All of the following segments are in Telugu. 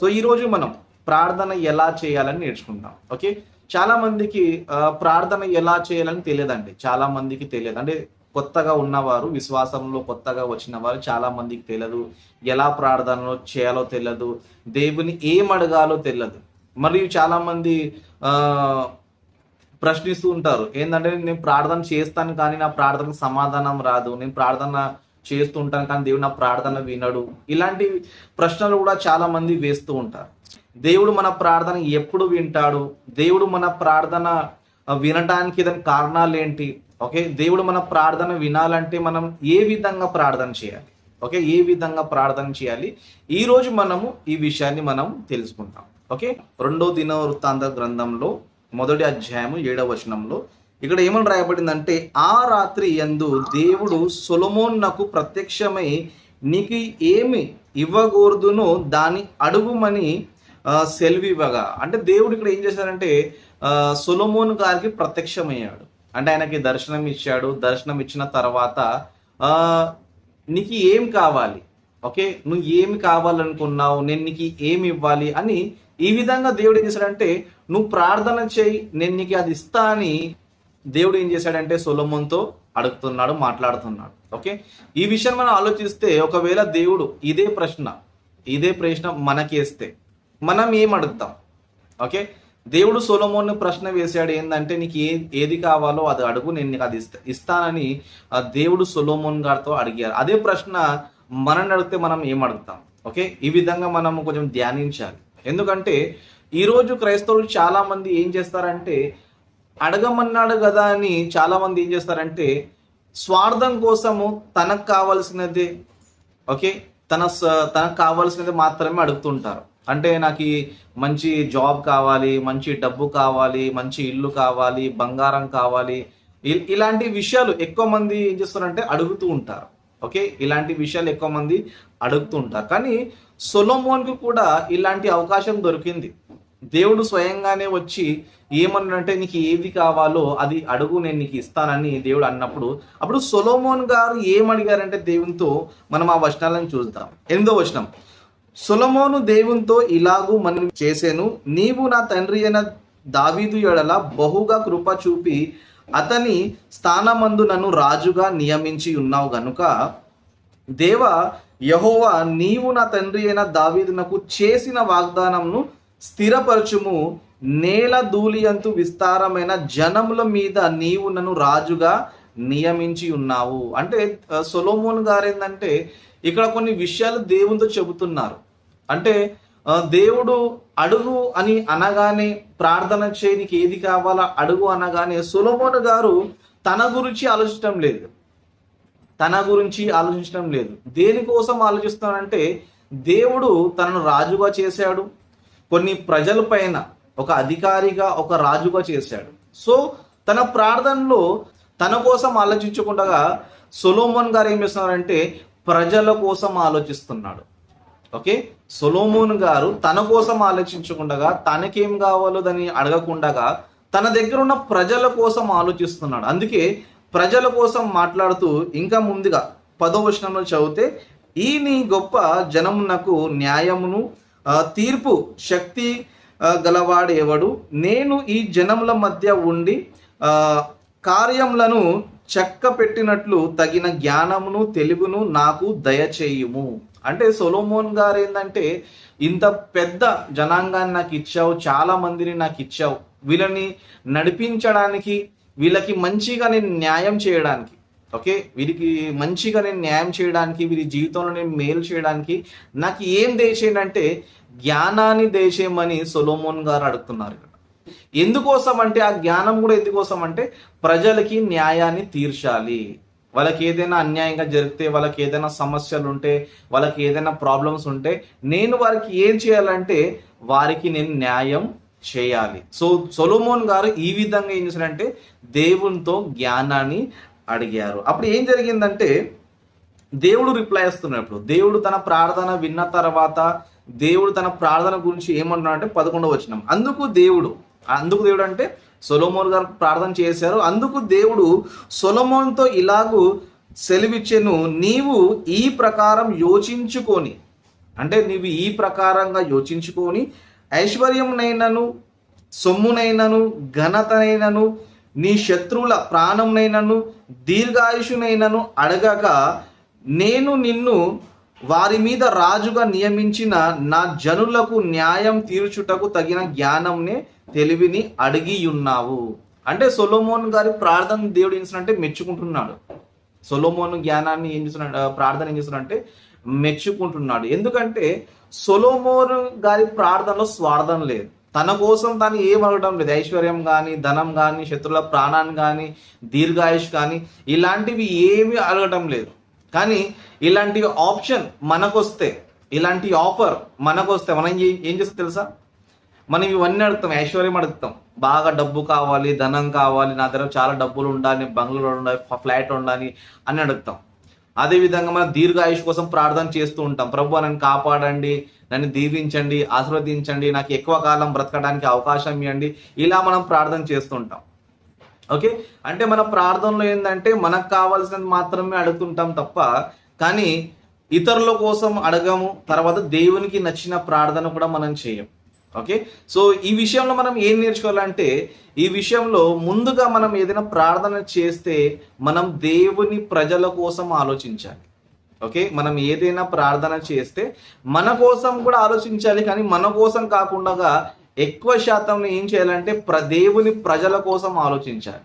సో ఈరోజు మనం ప్రార్థన ఎలా చేయాలని నేర్చుకుంటాం ఓకే? చాలా మందికి ప్రార్థన ఎలా చేయాలని తెలియదండి. చాలా మందికి తెలియదు. అంటే కొత్తగా ఉన్నవారు విశ్వాసంలో కొత్తగా వచ్చిన వారు చాలా మందికి తెలియదు. ఎలా ప్రార్థనలో చేయాలో తెలియదు. దేవుని ఏం అడగాలో తెలియదు. మరియు చాలా మంది ప్రశ్నిస్తూ ఉంటారు. ఏంటంటే నేను ప్రార్థన చేస్తాను కానీ నా ప్రార్థనకు సమాధానం రాదు. నేను ప్రార్థన చేస్తూ ఉంటాను కానీ దేవుడు నా ప్రార్థన వినడు. ఇలాంటి ప్రశ్నలు కూడా చాలా మంది వేస్తూ ఉంటారు. దేవుడు మన ప్రార్థన ఎప్పుడు వింటాడు? దేవుడు మన ప్రార్థన వినడానికి దాని కారణాలు ఏంటి? ఓకే? దేవుడు మన ప్రార్థన వినాలంటే మనం ఏ విధంగా ప్రార్థన చేయాలి? ఓకే? ఏ విధంగా ప్రార్థన చేయాలి? ఈ రోజు మనము ఈ విషయాన్ని మనం తెలుసుకుంటాం ఓకే? రెండో దిన వృత్తాంత గ్రంథంలో మొదటి అధ్యాయము ఏడవ వచనంలో ఇక్కడ ఏమని రాయబడిందంటే ఆ రాత్రి ఎందు దేవుడు సొలమోన్నకు ప్రత్యక్షమై నీకు ఏమి ఇవ్వకూడదునో దాని అడుగుమని సెల్వివ్వగా. అంటే దేవుడు ఇక్కడ ఏం చేశాడంటే సొలమోన్ గారికి ప్రత్యక్షమయ్యాడు. అంటే ఆయనకి దర్శనం ఇచ్చాడు. దర్శనం ఇచ్చిన తర్వాత నీకు ఏం కావాలి? ఓకే? నువ్వు ఏమి కావాలనుకున్నావు? నేను నీకు ఏమి ఇవ్వాలి? అని ఈ విధంగా దేవుడు ఏం చేశాడంటే నువ్వు ప్రార్థన చేయి. నేను నీకు అది ఇస్తా అని దేవుడు ఏం చేశాడంటే సొలొమోన్తో అడుగుతున్నాడు మాట్లాడుతున్నాడు. ఓకే? ఈ విషయం మనం ఆలోచిస్తే ఒకవేళ దేవుడు ఇదే ప్రశ్న ఇదే ప్రశ్న మనకేస్తే మనం ఏం అడుగుతాం? ఓకే? దేవుడు సొలమోన్ ప్రశ్న వేశాడు ఏంటంటే నీకు ఏ ఏది కావాలో అది అడుగు నేను నీకు అది ఇస్తా ఇస్తానని ఆ దేవుడు సొలోమోన్ గారితో అడిగారు. అదే ప్రశ్న మనల్ని అడిగితే మనం ఏం అడుగుతాం? ఓకే? ఈ విధంగా మనం కొంచెం ధ్యానించాలి. ఎందుకంటే ఈరోజు క్రైస్తవులు చాలా మంది ఏం చేస్తారంటే అడగమన్నాడు కదా అని చాలామంది ఏం చేస్తారంటే స్వార్థం కోసము తనకు కావాల్సినది ఓకే? తన స- తనకు కావాల్సినది మాత్రమే అడుగుతుంటారు. అంటే నాకు ఈ మంచి జాబ్ కావాలి మంచి డబ్బు కావాలి మంచి ఇల్లు కావాలి బంగారం కావాలి ఇలాంటి విషయాలు ఎక్కువ మంది ఏం చేస్తారంటే అడుగుతూ ఉంటారు. ఓకే? ఇలాంటి విషయాలు ఎక్కువ మంది అడుగుతూ ఉంటారు. కానీ సొలోమోన్కి కూడా ఇలాంటి అవకాశం దొరికింది. దేవుడు స్వయంగానే వచ్చి ఏమన్నంటే నీకు ఏది కావాలో అది అడుగు నేను నీకు ఇస్తానని దేవుడు అన్నప్పుడు అప్పుడు సొలోమోన్ గారు ఏమడిగారంటే దేవునితో మనం ఆ వచనాలను చూద్దాం. ఎనిమిదో వచనం. సొలమోను దేవునితో ఇలాగూ మనం చేశాను నీవు నా తండ్రి అయిన దావీదు ఎడల బహుగా కృప చూపి అతని స్థానమందు నన్ను రాజుగా నియమించి ఉన్నావు గనుక దేవ యహోవా నీవు నా తండ్రి అయిన దావీదునకు చేసిన వాగ్దానంను స్థిరపరచుము. నేల ధూళియంతు విస్తారమైన జనముల మీద నీవు నన్ను రాజుగా నియమించి ఉన్నావు. అంటే సొలోమోన్ గారు ఏంటంటే ఇక్కడ కొన్ని విషయాలు దేవునితో చెబుతున్నారు. అంటే దేవుడు అడుగు అని అనగానే ప్రార్థన చేయనికి ఏది కావాలా అడుగు అనగానే సులభోన్ గారు తన గురించి ఆలోచించడం లేదు. తన గురించి ఆలోచించడం లేదు. దేనికోసం ఆలోచిస్తానంటే దేవుడు తనను రాజుగా చేశాడు. కొన్ని ప్రజల పైన ఒక అధికారిగా ఒక రాజుగా చేశాడు. సో తన ప్రార్థనలో తన కోసం ఆలోచించకుండా సొలోమోన్ గారు ఏం చేస్తున్నారంటే ప్రజల కోసం ఆలోచిస్తున్నాడు. ఓకే? సొలోమోన్ గారు తన కోసం ఆలోచించకుండా తనకేం కావాలో దాన్ని అడగకుండా తన దగ్గర ఉన్న ప్రజల కోసం ఆలోచిస్తున్నాడు. అందుకే ప్రజల కోసం మాట్లాడుతూ ఇంకా ముందుగా పదో వచనంలో చదివితే ఈ నీ గొప్ప జనమునకు న్యాయమును తీర్పు శక్తి గలవాడేవడు నేను ఈ జనముల మధ్య ఉండి కార్యములను చెక్క పెట్టినట్లు తగిన జ్ఞానమును తెలుగును నాకు దయచేయుము. అంటే సొలోమోన్ గారు ఏంటంటే ఇంత పెద్ద జనాంగాన్ని నాకు ఇచ్చావు చాలా మందిని నాకు ఇచ్చావు. వీళ్ళని నడిపించడానికి వీళ్ళకి మంచిగా నేను న్యాయం చేయడానికి. ఓకే? వీరికి మంచిగా నేను న్యాయం చేయడానికి వీరి జీవితంలో నేను మేలు చేయడానికి నాకు ఏం దయచేయండి జ్ఞానాన్ని దయచేయమని సొలోమోన్ గారు అడుగుతున్నారు ఇక్కడ. ఎందుకోసం అంటే ఆ జ్ఞానం కూడా ఎందుకోసం అంటే ప్రజలకి న్యాయాన్ని తీర్చాలి. వాళ్ళకి ఏదైనా అన్యాయంగా జరిగితే వాళ్ళకి ఏదైనా సమస్యలు ఉంటే వాళ్ళకి ఏదైనా ప్రాబ్లమ్స్ ఉంటే నేను వారికి ఏం చేయాలంటే వారికి నేను న్యాయం చేయాలి. సో సొలోమోన్ గారు ఈ విధంగా ఏం చేశారంటే దేవునితో జ్ఞానాన్ని అడిగారు. అప్పుడు ఏం జరిగిందంటే దేవుడు రిప్లై ఇస్తున్నప్పుడు దేవుడు తన ప్రార్థన విన్న తర్వాత దేవుడు తన ప్రార్థన గురించి ఏమంటున్నాడంటే పదకొండవ వచనం. అందుకు దేవుడు అందుకు దేవుడు అంటే సొలోమోన్ గారు ప్రార్థన చేశారు. అందుకు దేవుడు సొలమోన్తో ఇలాగూ సెలవిచ్చెను నీవు ఈ ప్రకారం యోచించుకొని అంటే నీవు ఈ ప్రకారంగా యోచించుకొని ఐశ్వర్యంనైనను సొమ్మునైనను ఘనతనైనను నీ శత్రువుల ప్రాణంనైనను దీర్ఘాయుషునైనను అడగక నేను నిన్ను వారి మీద రాజుగా నియమించిన నా జనులకు న్యాయం తీర్చుటకు తగిన జ్ఞానంనే తెలివిని అడిగి ఉన్నావు అంటే సొలోమోన్ గారి ప్రార్థన దేవుడు ఏం చేస్తున్నాడంటే మెచ్చుకుంటున్నాడు. సొలోమోన్ జ్ఞానాన్ని ఏం చేస్తున్నాడు ప్రార్థన ఏం చేస్తున్నాడంటే మెచ్చుకుంటున్నాడు. ఎందుకంటే సొలోమోన్ గారి ప్రార్థనలో స్వార్థం లేదు. తన కోసం తను ఏం అడగడం లేదు. ఐశ్వర్యం కానీ ధనం కానీ శత్రువుల ప్రాణాన్ని కానీ దీర్ఘాయుష్ కానీ ఇలాంటివి ఏమీ అడగటం లేదు. కానీ ఇలాంటి ఆప్షన్ మనకొస్తే ఇలాంటి ఆఫర్ మనకొస్తే మనం ఏం ఏం చేస్తాం తెలుసా? మనం ఇవన్నీ అడుగుతాం ఐశ్వర్యం అడుగుతాం. బాగా డబ్బు కావాలి ధనం కావాలి నా దగ్గర చాలా డబ్బులు ఉండాలి బంగ్లాలో ఉండాలి ఫ్లాట్ ఉండాలి అని అడుగుతాం. అదే విధంగా మనం దీర్ఘాయుష్ కోసం ప్రార్థన చేస్తూ ఉంటాం. ప్రభు నన్ను కాపాడండి నన్ను దీవించండి ఆశీర్వదించండి నాకు ఎక్కువ కాలం బ్రతకడానికి అవకాశం ఇవ్వండి. ఇలా మనం ప్రార్థన చేస్తూ ఉంటాం. ఓకే? అంటే మన ప్రార్థనలో ఏంటంటే మనకు కావాల్సినది మాత్రమే అడుగుతుంటాం తప్ప కానీ ఇతరుల కోసం అడగము తర్వాత దేవునికి నచ్చిన ప్రార్థన కూడా మనం చేయం. ఓకే? సో ఈ విషయంలో మనం ఏం నేర్చుకోవాలంటే ఈ విషయంలో ముందుగా మనం ఏదైనా ప్రార్థన చేస్తే మనం దేవుని ప్రజల కోసం ఆలోచించాలి. ఓకే? మనం ఏదైనా ప్రార్థన చేస్తే మన కోసం కూడా ఆలోచించాలి కానీ మన కోసం కాకుండా ఎక్కువ శాతం ఏం చేయాలంటే ప్ర దేవుని ప్రజల కోసం ఆలోచించాలి.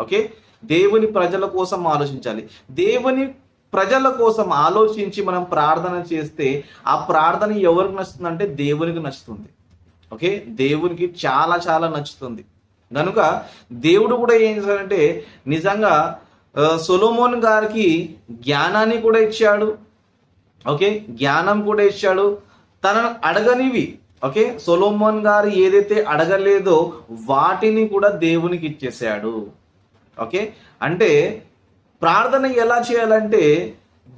ఓకే? దేవుని ప్రజల కోసం ఆలోచించాలి. దేవుని ప్రజల కోసం ఆలోచించి మనం ప్రార్థన చేస్తే ఆ ప్రార్థన ఎవరికి నచ్చుతుందంటే దేవునికి నచ్చుతుంది. ఓకే? దేవునికి చాలా చాలా నచ్చుతుంది. కనుక దేవుడు కూడా ఏం చేశాడంటే నిజంగా సొలోమోన్ గారికి జ్ఞానాన్ని కూడా ఇచ్చాడు. ఓకే? జ్ఞానం కూడా ఇచ్చాడు. తనను అడగనివి. ఓకే? సొలోమోన్ గారు ఏదైతే అడగలేదో వాటిని కూడా దేవునికి ఇచ్చేసాడు ఓకే? అంటే ప్రార్థన ఎలా చేయాలంటే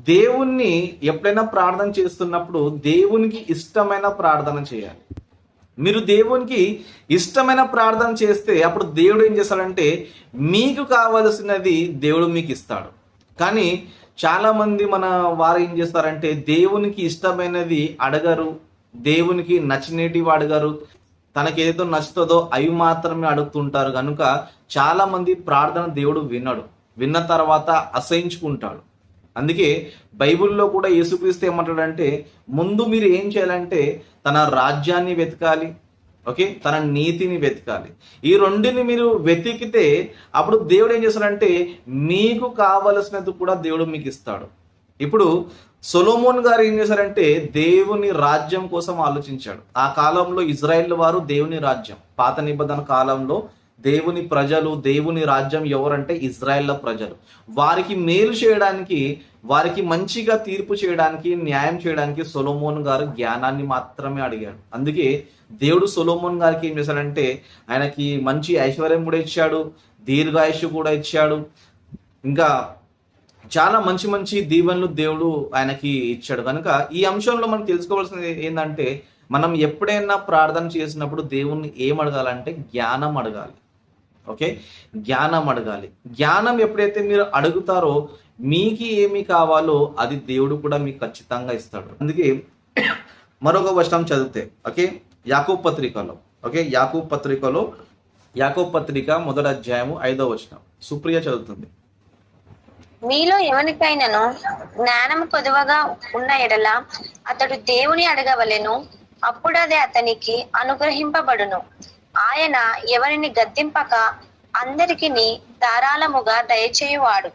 దేవుణ్ణి ఎప్పుడైనా ప్రార్థన చేస్తున్నప్పుడు దేవునికి ఇష్టమైన ప్రార్థన చేయాలి. మీరు దేవునికి ఇష్టమైన ప్రార్థన చేస్తే అప్పుడు దేవుడు ఏం చేస్తాడంటే మీకు కావలసినది దేవుడు మీకు ఇస్తాడు. కానీ చాలామంది మన వారు ఏం చేస్తారంటే దేవునికి ఇష్టమైనది అడగరు దేవునికి నచ్చినటివి అడగరు. తనకి ఏదైతే నచ్చుతుందో అవి మాత్రమే అడుగుతుంటారు. కనుక చాలామంది ప్రార్థన దేవుడు వినడు. విన్న తర్వాత అసహించుకుంటాడు. అందుకే బైబిల్లో కూడా యేసుక్రీస్తు ఏమంటాడంటే ముందు మీరు ఏం చేయాలంటే తన రాజ్యాన్ని వెతకాలి ఓకే? తన నీతిని వెతకాలి. ఈ రెండిని మీరు వెతికితే అప్పుడు దేవుడు ఏం చేస్తాడంటే మీకు కావలసినది కూడా దేవుడు మీకు ఇస్తాడు. ఇప్పుడు సొలోమోన్ గారు ఏం చేశారంటే దేవుని రాజ్యం కోసం ఆలోచించాడు. ఆ కాలంలో ఇజ్రాయెల్ వారు దేవుని రాజ్యం. పాత నిబంధన కాలంలో దేవుని ప్రజలు దేవుని రాజ్యం ఎవరంటే ఇజ్రాయెల్ ప్రజలు. వారికి మేలు చేయడానికి వారికి మంచిగా తీర్పు చేయడానికి న్యాయం చేయడానికి సొలోమోన్ గారు జ్ఞానాన్ని మాత్రమే అడిగాడు అందుకే దేవుడు సొలోమోన్ గారికి ఏం చేశాడంటే ఆయనకి మంచి ఐశ్వర్యం కూడా ఇచ్చాడు దీర్ఘాయుషు కూడా ఇచ్చాడు. ఇంకా చాలా మంచి మంచి దీవెనలు దేవుడు ఆయనకి ఇచ్చాడు. కనుక ఈ అంశంలో మనం తెలుసుకోవాల్సింది ఏంటంటే మనం ఎప్పుడైనా ప్రార్థన చేసినప్పుడు దేవుణ్ణి ఏం అడగాలంటే జ్ఞానం అడగాలి. ఓకే? జ్ఞానం అడగాలి. జ్ఞానం ఎప్పుడైతే మీరు అడుగుతారో మీకు ఏమి కావాలో అది దేవుడు కూడా మీకు ఖచ్చితంగా ఇస్తాడు. అందుకే మరొక వచనం చదివితే ఓకే? యాకో పత్రికలో ఓకే? యాకో పత్రికలో యాకో పత్రిక మొదటి అధ్యాయము ఐదో వచనం. సుప్రియ చదువుతుంది. మీలో ఎవరికైనాను జ్ఞానం కొదువగా ఉన్న ఎడల అతడు దేవుని అడగవలెను అప్పుడదే అతనికి అనుగ్రహింపబడును. ఆయన ఎవరిని గద్దింపక అందరికి ధారాళముగా దయచేయువాడు.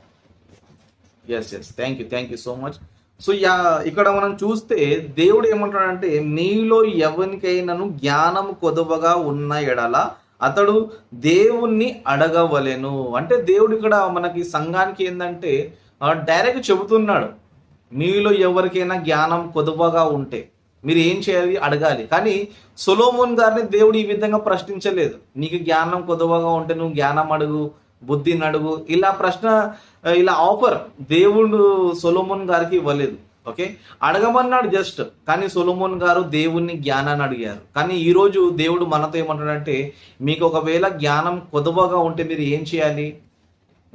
Yes yes thank you thank you so much so yeah ఇక్కడ మనం చూస్తే దేవుడు ఏమంటాడంటే మీలో ఎవరికైనాను జ్ఞానం కొదవగా ఉన్న ఎడల అతడు దేవుణ్ణి అడగవలెను. అంటే దేవుడు ఇక్కడ మనకి సంఘానికి ఏంటంటే డైరెక్ట్ చెబుతున్నాడు మీలో ఎవరికైనా జ్ఞానం కొదువగా ఉంటే. మీరు ఏం చేయాలి? అడగాలి. కానీ సొలోమోన్ గారిని దేవుడు ఈ విధంగా ప్రశ్నించలేదు. నీకు జ్ఞానం కొదువగా ఉంటే నువ్వు జ్ఞానం అడుగు బుద్ధిని అడుగు. ఇలా ప్రశ్న ఇలా ఆఫర్ దేవుడు సొలోమోన్ గారికి ఇవ్వలేదు. ఓకే? అడగమన్నాడు జస్ట్. కానీ సొలోమోన్ గారు దేవుణ్ణి జ్ఞానాన్ని అడిగారు. కానీ ఈరోజు దేవుడు మనతో ఏమంటాడంటే మీకు ఒకవేళ జ్ఞానం కొదువగా ఉంటే మీరు ఏం చేయాలి?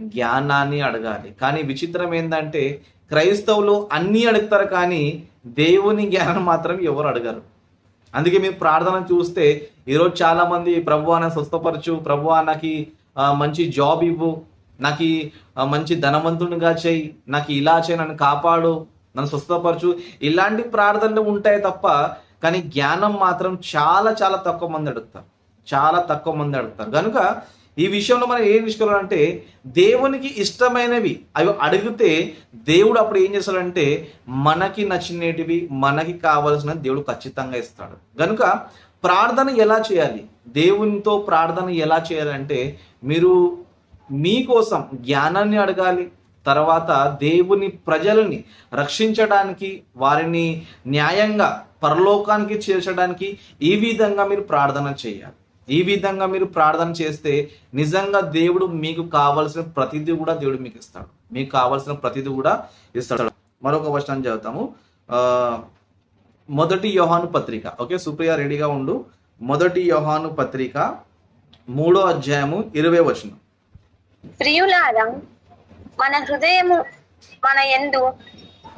జ్ఞానాన్ని అడగాలి. కానీ విచిత్రం ఏంటంటే క్రైస్తవులు అన్నీ అడుగుతారు కానీ దేవుని జ్ఞానం మాత్రం ఎవరు అడగరు. అందుకే మీరు ప్రార్థన చూస్తే ఈరోజు చాలా మంది ప్రభు నాకు స్వస్థపరచు ప్రభు నాకు మంచి జాబ్ ఇవ్వు నాకు మంచి ధనవంతునిగా చేయి నాకు ఇలా చేయి నన్ను కాపాడు నన్ను స్వస్థపరచు. ఇలాంటి ప్రార్థనలు ఉంటాయి తప్ప కానీ జ్ఞానం మాత్రం చాలా చాలా తక్కువ మంది అడుగుతారు. చాలా తక్కువ మంది అడుగుతారు. కనుక ఈ విషయంలో మనం ఏం తీసుకోవాలంటే దేవునికి ఇష్టమైనవి అవి అడిగితే దేవుడు అప్పుడు ఏం చేస్తాడంటే మనకి నచ్చినటివి మనకి కావలసిన దేవుడు ఖచ్చితంగా ఇస్తాడు. కనుక ప్రార్థన ఎలా చేయాలి? దేవునితో ప్రార్థన ఎలా చేయాలంటే మీరు మీకోసం జ్ఞానాన్ని అడగాలి తర్వాత దేవుని ప్రజలని రక్షించడానికి వారిని న్యాయంగా పరలోకానికి చేర్చడానికి ఈ విధంగా మీరు ప్రార్థన చేయాలి. ఈ విధంగా మీరు ప్రార్థన చేస్తే నిజంగా దేవుడు మీకు కావలసిన ప్రతిదీ కూడా దేవుడు మీకు ఇస్తాడు. మీకు కావలసిన ప్రతిదీ కూడా ఇస్తాడు. మరొక వచనం చదువుతాము. ఆ, మొదటి యోహాను పత్రిక. ఓకే సుప్రియ రెడీగా ఉండు. మొదటి యోహాను పత్రిక మూడో అధ్యాయము ఇరవై వచనం. ప్రియులారా మన హృదయము మన ఎందు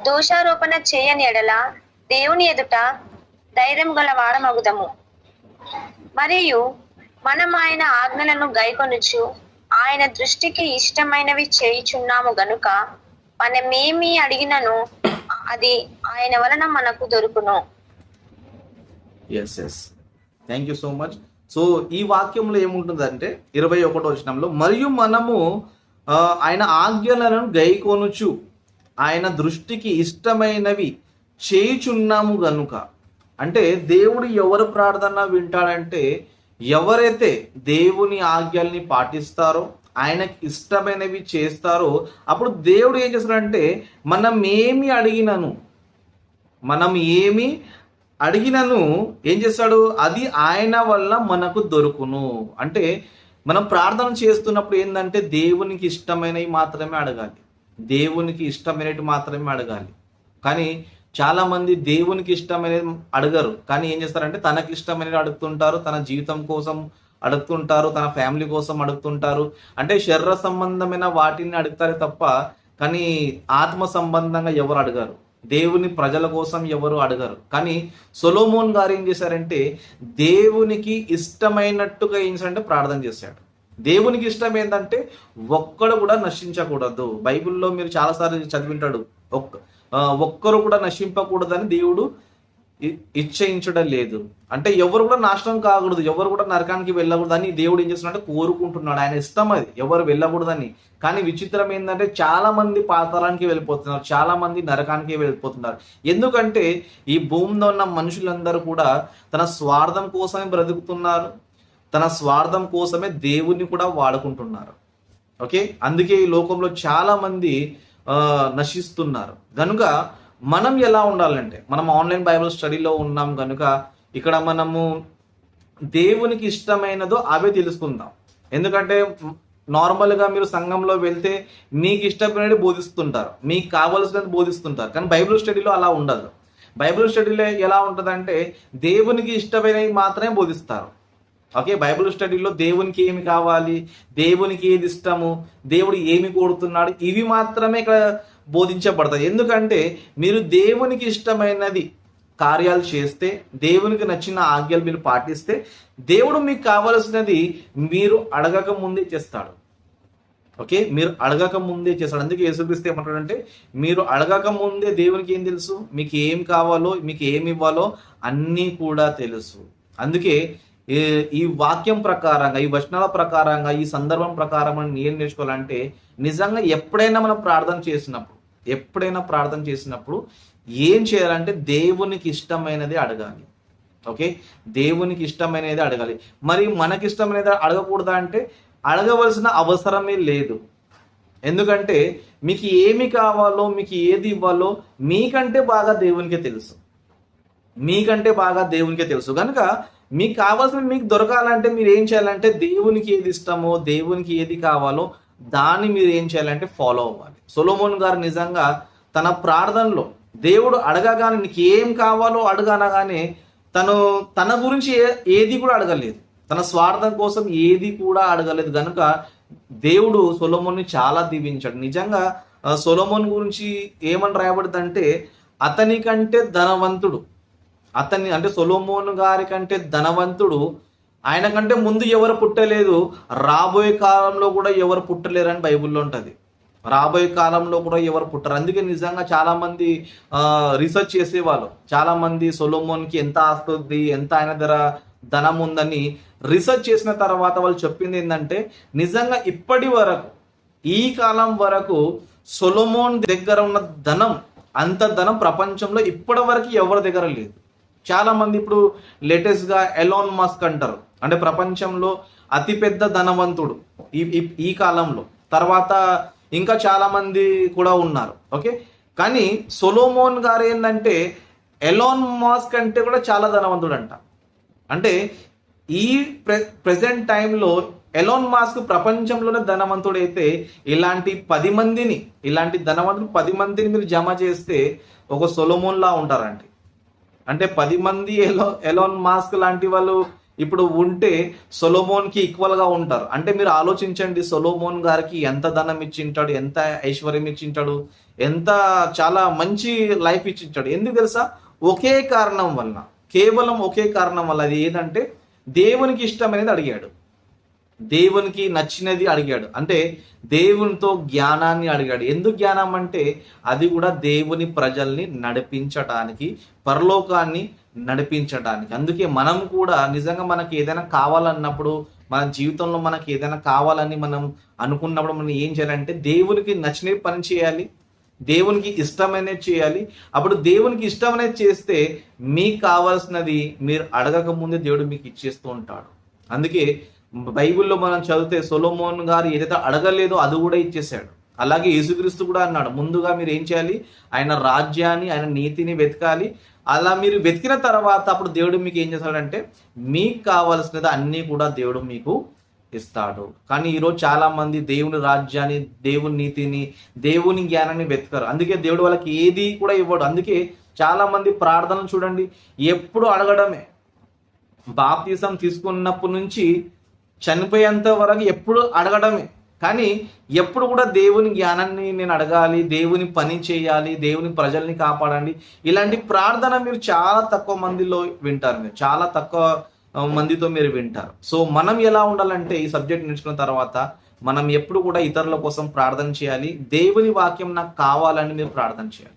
దోషారోపణ చేయని ఎడల దేవుని ఎదుట ధైర్యం గల వాడమగుదము మరియు మనం ఆయన ఆజ్ఞలను గైకొనుచు ఆయన దృష్టికి ఇష్టమైనవి చేయుచున్నాము గనుక మనమేమి అడిగినను అది ఆయన వలన మనకు దొరుకును. Yes yes thank you so much so ఈ వాక్యంలో ఏముంటుందంటే ఇరవై ఒకటో వచనంలో మరియు మనము ఆయన ఆజ్ఞలను గైకొనుచు ఆయన దృష్టికి ఇష్టమైనవి చేయుచున్నాము గనుక. అంటే దేవుడు ఎవరు ప్రార్థన వింటాడంటే ఎవరైతే దేవుని ఆజ్ఞల్ని పాటిస్తారో ఆయనకి ఇష్టమైనవి చేస్తారో అప్పుడు దేవుడు ఏం చేస్తాడంటే మనం ఏమి అడిగినను మనం ఏమి అడిగినను ఏం చేస్తాడు? అది ఆయన వల్ల మనకు దొరుకును. అంటే మనం ప్రార్థన చేస్తున్నప్పుడు ఏంటంటే దేవునికి ఇష్టమైనవి మాత్రమే అడగాలి. దేవునికి ఇష్టమైనవి మాత్రమే అడగాలి. కానీ చాలా మంది దేవునికి ఇష్టమైనది అడగరు. కానీ ఏం చేస్తారంటే తనకి ఇష్టమైనది అడుగుతుంటారు తన జీవితం కోసం అడుగుతుంటారు తన ఫ్యామిలీ కోసం అడుగుతుంటారు. అంటే శరీర సంబంధమైన వాటిని అడుగుతారు తప్ప కానీ ఆత్మ సంబంధంగా ఎవరు అడగరు. దేవుని ప్రజల కోసం ఎవరు అడగరు. కానీ సొలోమోన్ గారు ఏం చేశారంటే దేవునికి ఇష్టమైనట్టుగా ఏం చేశారంటే ప్రార్థన చేశాడు. దేవునికి ఇష్టం ఏంటంటే ఒక్కడు కూడా నశించకూడదు. బైబిల్లో మీరు చాలాసార్లు చదివింటాడు ఒక్క ఒక్కరు కూడా నశింపకూడదని దేవుడు ఇ- ఇచ్చయించడం లేదు. అంటే ఎవరు కూడా నాశనం కాకూడదు ఎవరు కూడా నరకానికి వెళ్ళకూడదు అని దేవుడు ఏం చేస్తున్నాడు కోరుకుంటున్నాడు. ఆయన ఇష్టం అది ఎవరు వెళ్ళకూడదని. కానీ విచిత్రం ఏంటంటే చాలా మంది పాతాళానికి వెళ్ళిపోతున్నారు చాలా మంది నరకానికి వెళ్ళిపోతున్నారు. ఎందుకంటే ఈ భూమిలో ఉన్న మనుషులందరూ కూడా తన స్వార్థం కోసమే బ్రతుకుతున్నారు తన స్వార్థం కోసమే దేవుణ్ణి కూడా వాడుకుంటున్నారు. ఓకే? అందుకే ఈ లోకంలో చాలా మంది నశిస్తున్నారు. కనుక మనం ఎలా ఉండాలంటే మనం ఆన్లైన్ బైబిల్ స్టడీలో ఉన్నాం కనుక ఇక్కడ మనము దేవునికి ఇష్టమైనదో అవే తెలుసుకుందాం. ఎందుకంటే నార్మల్గా మీరు సంఘంలో వెళ్తే మీకు ఇష్టమైనది బోధిస్తుంటారు. మీకు కావలసినది బోధిస్తుంటారు. కానీ బైబిల్ స్టడీలో అలా ఉండదు. బైబిల్ స్టడీలో ఎలా ఉంటుందంటే దేవునికి ఇష్టమైనవి మాత్రమే బోధిస్తారు. ఓకే బైబిల్ స్టడీలో దేవునికి ఏమి కావాలి? దేవునికి ఏది ఇష్టము? దేవుడు ఏమి కోరుతున్నాడు? ఇవి మాత్రమే ఇక్కడ బోధించబడతాయి. ఎందుకంటే మీరు దేవునికి ఇష్టమైనది కార్యాలు చేస్తే దేవునికి నచ్చిన ఆజ్ఞలు మీరు పాటిస్తే దేవుడు మీకు కావలసినది మీరు అడగక ముందే చేస్తాడు. ఓకే మీరు అడగక ముందే చేస్తాడు. అందుకే యేసుక్రీస్తు ఏమంటాడంటే మీరు అడగక ముందే దేవునికి ఏం తెలుసు? మీకు ఏం కావాలో మీకు ఏమి ఇవ్వాలో అన్నీ కూడా తెలుసు. అందుకే ఈ- వాక్యం ప్రకారంగా ఈ వచనాల ప్రకారంగా ఈ సందర్భం ప్రకారం మనం ఏం నేర్చుకోవాలంటే నిజంగా ఎప్పుడైనా మనం ప్రార్థన చేసినప్పుడు ఎప్పుడైనా ప్రార్థన చేసినప్పుడు ఏం చేయాలంటే దేవునికి ఇష్టమైనది అడగాలి. ఓకే? దేవునికి ఇష్టమైనది అడగాలి. మరి మనకి ఇష్టమైనది అడగకూడదా అంటే అడగవలసిన అవసరమే లేదు. ఎందుకంటే మీకు ఏమి కావాలో మీకు ఏది ఇవ్వాలో మీకంటే బాగా దేవునికే తెలుసు. మీకంటే బాగా దేవునికే తెలుసు. కనుక మీకు కావాల్సిన మీకు దొరకాలంటే మీరు ఏం చేయాలంటే దేవునికి ఏది ఇష్టమో దేవునికి ఏది కావాలో దాన్ని మీరు ఏం చేయాలంటే ఫాలో అవ్వాలి. సొలోమోన్ గారు నిజంగా తన ప్రార్థనలో దేవుడు అడగగానే నీకు ఏం కావాలో అడగనగానే తను తన గురించి ఏది కూడా అడగలేదు. తన స్వార్థం కోసం ఏది కూడా అడగలేదు. కనుక దేవుడు సొలోమోన్ని చాలా దీవించాడు. నిజంగా సొలోమోన్ గురించి ఏమని రాయబడింది అతని కంటే ధనవంతుడు. అతన్ని అంటే సొలోమోన్ గారి కంటే ధనవంతుడు ఆయన కంటే ముందు ఎవరు పుట్టలేదు రాబోయే కాలంలో కూడా ఎవరు పుట్టలేరని బైబిల్లో ఉంటుంది. రాబోయే కాలంలో కూడా ఎవరు పుట్టరు. అందుకే నిజంగా చాలామంది రీసెర్చ్ చేసేవాళ్ళు చాలామంది సొలోమోన్కి ఎంత ఆస్తుంది ఎంత ఆయన ధర ధనం ఉందని రీసెర్చ్ చేసిన తర్వాత వాళ్ళు చెప్పింది ఏంటంటే నిజంగా ఇప్పటి వరకు ఈ కాలం వరకు సొలోమోన్ దగ్గర ఉన్న ధనం అంత ధనం ప్రపంచంలో ఇప్పటి వరకు ఎవరి దగ్గర లేదు. చాలా మంది ఇప్పుడు లేటెస్ట్గా ఎలాన్ మస్క్ అంటారు. అంటే ప్రపంచంలో అతిపెద్ద ధనవంతుడు ఈ ఈ- కాలంలో. తర్వాత ఇంకా చాలా మంది కూడా ఉన్నారు. ఓకే? కానీ సొలోమోన్ గారు ఏంటంటే ఎలాన్ మాస్క్ అంటే కూడా చాలా ధనవంతుడు అంట అంటే ఈ ప్రె ప్రెసెంట్ టైంలో ఎలాన్ మాస్క్ ప్రపంచంలోనే ధనవంతుడైతే ఇలాంటి పది మందిని ఇలాంటి ధనవంతులు పది మందిని మీరు జమ చేస్తే ఒక సొలోమోన్ లా ఉంటారండి అంటే పది మంది ఎలో ఎలోన్ మాస్క్ లాంటి వాళ్ళు ఇప్పుడు ఉంటే సొలోమోన్కి ఈక్వల్గా ఉంటారు. అంటే మీరు ఆలోచించండి సొలోమోన్ గారికి ఎంత ధనం ఇచ్చింటాడు ఎంత ఐశ్వర్యం ఇచ్చింటాడు ఎంత చాలా మంచి లైఫ్ ఇచ్చింటాడు. ఎందుకు తెలుసా? ఒకే కారణం వలన కేవలం ఒకే కారణం వల్ల అది ఏంటంటే దేవునికి ఇష్టమైనది అడిగాడు. దేవునికి నచ్చినది అడిగాడు. అంటే దేవునితో జ్ఞానాన్ని అడిగాడు. ఎందుకు జ్ఞానం అంటే అది కూడా దేవుని ప్రజల్ని నడిపించటానికి పరలోకాన్ని నడిపించటానికి. అందుకే మనం కూడా నిజంగా మనకి ఏదైనా కావాలన్నప్పుడు మన జీవితంలో మనకి ఏదైనా కావాలని మనం అనుకున్నప్పుడు మనం ఏం చేయాలంటే దేవునికి నచ్చినవి పని చేయాలి. దేవునికి ఇష్టమైనది చేయాలి. అప్పుడు దేవునికి ఇష్టమైనది చేస్తే మీకు కావాల్సినది మీరు అడగక ముందే దేవుడు మీకు ఇచ్చేస్తూ ఉంటాడు. అందుకే బైబిల్లో మనం చదివితే సొలోమోన్ గారు ఏదైతే అడగలేదో అది కూడా ఇచ్చేసాడు అలాగే యేసుక్రీస్తు కూడా అన్నాడు ముందుగా మీరు ఏం చేయాలి? ఆయన రాజ్యాన్ని ఆయన నీతిని వెతకాలి. అలా మీరు వెతికిన తర్వాత అప్పుడు దేవుడు మీకు ఏం చేస్తాడంటే మీకు కావాల్సినది అన్నీ కూడా దేవుడు మీకు ఇస్తాడు. కానీ ఈరోజు చాలా మంది దేవుని రాజ్యాన్ని దేవుని నీతిని దేవుని జ్ఞానాన్ని వెతకరు. అందుకే దేవుడు వాళ్ళకి ఏది కూడా ఇవ్వడు. అందుకే చాలా మంది ప్రార్థనలు చూడండి ఎప్పుడు అడగడమే. బాప్తీసం తీసుకున్నప్పటి నుంచి చనిపోయేంత వరకు ఎప్పుడు అడగడమే. కానీ ఎప్పుడు కూడా దేవుని జ్ఞానాన్ని నేను అడగాలి దేవుని పని చేయాలి దేవుని ప్రజల్ని కాపాడండి. ఇలాంటి ప్రార్థన మీరు చాలా తక్కువ మందిలో వింటారు మీరు. చాలా తక్కువ మందితో మీరు వింటారు. సో మనం ఎలా ఉండాలంటే ఈ సబ్జెక్ట్ నేర్చుకున్న తర్వాత మనం ఎప్పుడు కూడా ఇతరుల కోసం ప్రార్థన చేయాలి. దేవుని వాక్యం నాకు కావాలని మీరు ప్రార్థన చేయాలి.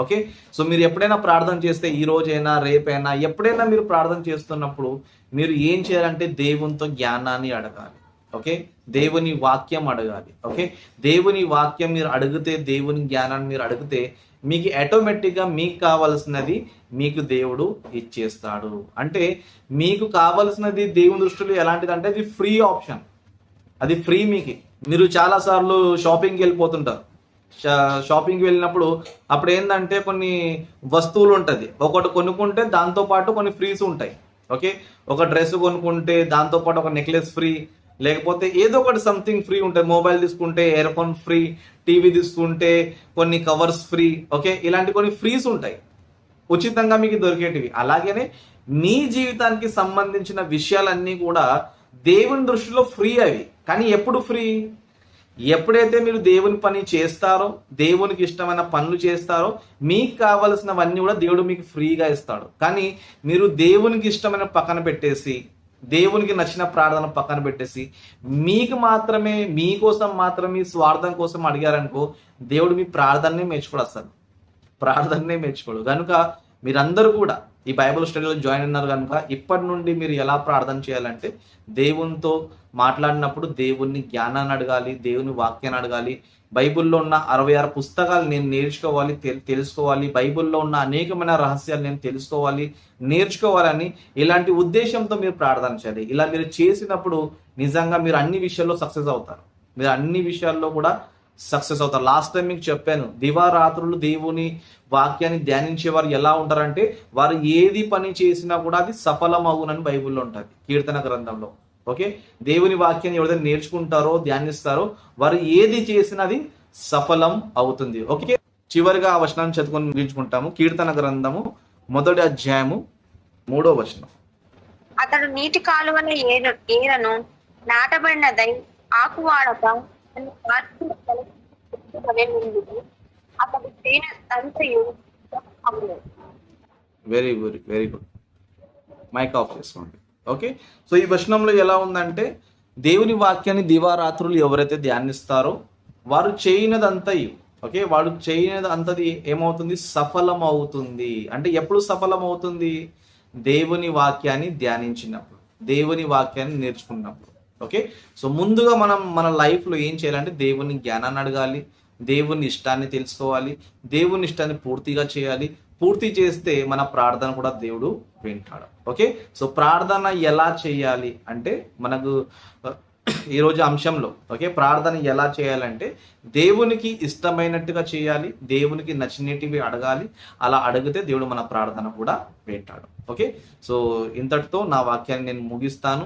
ఓకే? సో మీరు ఎప్పుడైనా ప్రార్థన చేస్తే ఈ రోజైనా రేపైనా ఎప్పుడైనా మీరు ప్రార్థన చేస్తున్నప్పుడు మీరు ఏం చేయాలంటే దేవునితో జ్ఞానాన్ని అడగాలి. ఓకే? దేవుని వాక్యం అడగాలి. ఓకే? దేవుని వాక్యం మీరు అడిగితే దేవుని జ్ఞానాన్ని మీరు అడిగితే మీకు ఆటోమేటిక్గా మీకు కావలసినది మీకు దేవుడు ఇచ్చేస్తాడు. అంటే మీకు కావలసినది దేవుని దృష్టిలో ఎలాంటిది అంటే అది ఫ్రీ ఆప్షన్ అది ఫ్రీ మీకు. మీరు చాలా సార్లు షాపింగ్కి వెళ్ళిపోతుంటారు. షాపింగ్కి వెళ్ళినప్పుడు అప్పుడు ఏంటంటే కొన్ని వస్తువులు ఉంటుంది ఒకటి కొనుక్కుంటే దాంతోపాటు కొన్ని ఫ్రీస్ ఉంటాయి. ఓకే? ఒక డ్రెస్ కొనుక్కుంటే దాంతోపాటు ఒక నెక్లెస్ ఫ్రీ లేకపోతే ఏదో ఒకటి సంథింగ్ ఫ్రీ ఉంటుంది. మొబైల్ తీసుకుంటే ఇయర్ ఫోన్ ఫ్రీ టీవీ తీసుకుంటే కొన్ని కవర్స్ ఫ్రీ ఓకే? ఇలాంటి కొన్ని ఫ్రీస్ ఉంటాయి. ఉచితంగా మీకు దొరికేటివి. అలాగనే మీ జీవితానికి సంబంధించిన విషయాలన్నీ కూడా దేవుని దృష్టిలో ఫ్రీ అవి. కానీ ఎప్పుడు ఫ్రీ? ఎప్పుడైతే మీరు దేవుని పని చేస్తారో దేవునికి ఇష్టమైన పనులు చేస్తారో మీకు కావలసినవన్నీ కూడా దేవుడు మీకు ఫ్రీగా ఇస్తాడు. కానీ మీరు దేవునికి ఇష్టమైన పక్కన పెట్టేసి దేవునికి నచ్చిన ప్రార్థన పక్కన పెట్టేసి మీకు మాత్రమే మీకోసం మాత్రమే స్వార్థం కోసం అడిగారనుకో దేవుడు మీ ప్రార్థననే మెచ్చుకోడు అసలు. ప్రార్థననే మెచ్చుకోడు. కనుక మీరందరూ కూడా ఈ బైబిల్ స్టడీలో జాయిన్ అయినారు కనుక ఇప్పటి నుండి మీరు ఎలా ప్రార్థన చేయాలంటే దేవునితో మాట్లాడినప్పుడు దేవుని జ్ఞానాన్ని అడగాలి దేవుని వాక్యాన్ని అడగాలి. బైబిల్లో ఉన్న అరవై ఆరు పుస్తకాలు నేను నేర్చుకోవాలి తెలుసుకోవాలి. బైబిల్లో ఉన్న అనేకమైన రహస్యాలు నేను తెలుసుకోవాలి నేర్చుకోవాలని ఇలాంటి ఉద్దేశంతో మీరు ప్రార్థన చేయాలి. ఇలా మీరు చేసినప్పుడు నిజంగా మీరు అన్ని విషయాల్లో సక్సెస్ అవుతారు. మీరు అన్ని విషయాల్లో కూడా సక్సెస్ అవుతారు. లాస్ట్ టైం మీకు చెప్పాను దివారాత్రులు దేవుని వాక్యాన్ని ధ్యానించే వారు ఎలా ఉంటారంటే వారు ఏది పని చేసినా కూడా అది సఫలం అవునని బైబిల్లో ఉంటుంది కీర్తన గ్రంథంలో. ఓకే దేవుని వాక్యాన్ని ఎవరైతే నేర్చుకుంటారో ధ్యానిస్తారో వారు ఏది చేసినా అది సఫలం అవుతుంది. ఓకే చివరిగా ఆ వచనాన్ని చదువుకొని ముగించుకుంటాము. కీర్తన గ్రంథము మొదటి అధ్యాయము మూడో వచనం. అతడు నీటి కాలువల ఏరను నాటబడినదై ఆకు very good very good mic off చేసుకోండి. ఓకే సో ఈ వచనంలో ఎలా ఉందంటే దేవుని వాక్యాన్ని దివారాత్రులు ఎవరైతే ధ్యానిస్తారో వారు చేయనదంతయు ఓకే వాడు చేయనది అంతది ఏమవుతుంది? సఫలం అవుతుంది అంటే ఎప్పుడు సఫలం అవుతుంది దేవుని వాక్యాన్ని ధ్యానించినప్పుడు దేవుని వాక్యాన్ని నేర్చుకున్నప్పుడు. ఓకే సో ముందుగా మనం మన లైఫ్లో ఏం చేయాలంటే దేవుని జ్ఞానాన్ని అడగాలి. దేవుని ఇష్టాన్ని తెలుసుకోవాలి దేవుని ఇష్టాన్ని పూర్తిగా చేయాలి. పూర్తి చేస్తే మన ప్రార్థన కూడా దేవుడు వింటాడు. ఓకే? సో ప్రార్థన ఎలా చేయాలి అంటే మనకు ఈరోజు అంశంలో ఓకే? ప్రార్థన ఎలా చేయాలంటే దేవునికి ఇష్టమైనట్టుగా చేయాలి దేవునికి నచ్చినటివి అడగాలి అలా అడిగితే దేవుడు మన ప్రార్థన కూడా వింటాడు. ఓకే? సో ఇంతటితో నా వాక్యాన్ని నేను ముగిస్తాను.